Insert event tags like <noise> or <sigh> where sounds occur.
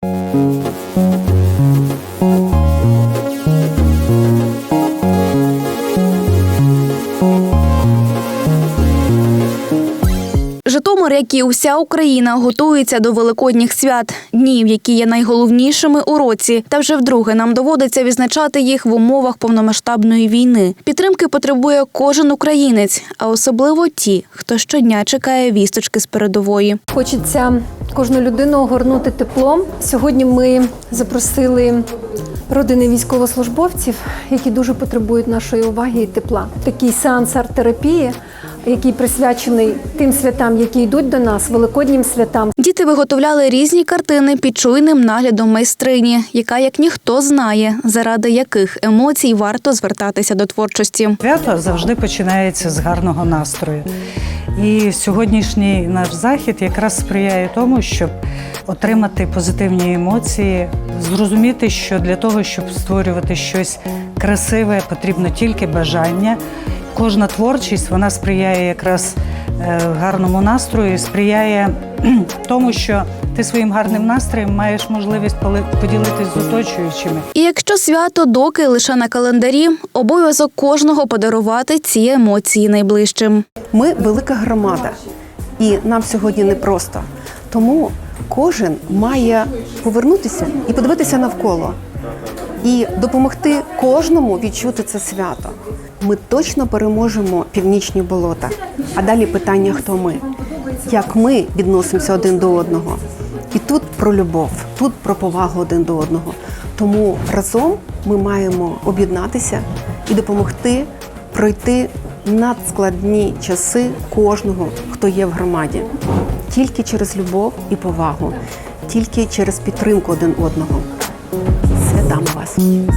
Thank you. Житомир, як і уся Україна, готується до великодніх свят, днів, які є найголовнішими у році. Та вже вдруге нам доводиться відзначати їх в умовах повномасштабної війни. Підтримки потребує кожен українець, а особливо ті, хто щодня чекає вісточки з передової. Хочеться кожну людину огорнути теплом. Сьогодні ми запросили родини військовослужбовців, які дуже потребують нашої уваги і тепла. Такий сеанс арт-терапії, який присвячений тим святам, які йдуть до нас, великоднім святам. Діти виготовляли різні картини під чуйним наглядом майстрині, яка як ніхто знає, заради яких емоцій варто звертатися до творчості. Свято завжди починається з гарного настрою. І сьогоднішній наш захід якраз сприяє тому, щоб отримати позитивні емоції, зрозуміти, що для того, щоб створювати щось красиве, потрібно тільки бажання. Кожна творчість вона сприяє якраз е, гарному настрою, сприяє <clears throat> тому, що ти своїм гарним настроєм маєш можливість поділитись з оточуючими. І якщо свято доки лише на календарі, обов'язок кожного подарувати ці емоції найближчим. Ми велика громада, і нам сьогодні непросто. Тому кожен має повернутися і подивитися навколо, і допомогти кожному відчути це свято. Ми точно переможемо північні болота. А далі питання, хто ми, як ми відносимося один до одного. І тут про любов, тут про повагу один до одного. Тому разом ми маємо об'єднатися і допомогти пройти надскладні часи кожного, хто є в громаді. Тільки через любов і повагу, тільки через підтримку один одного. Thank you.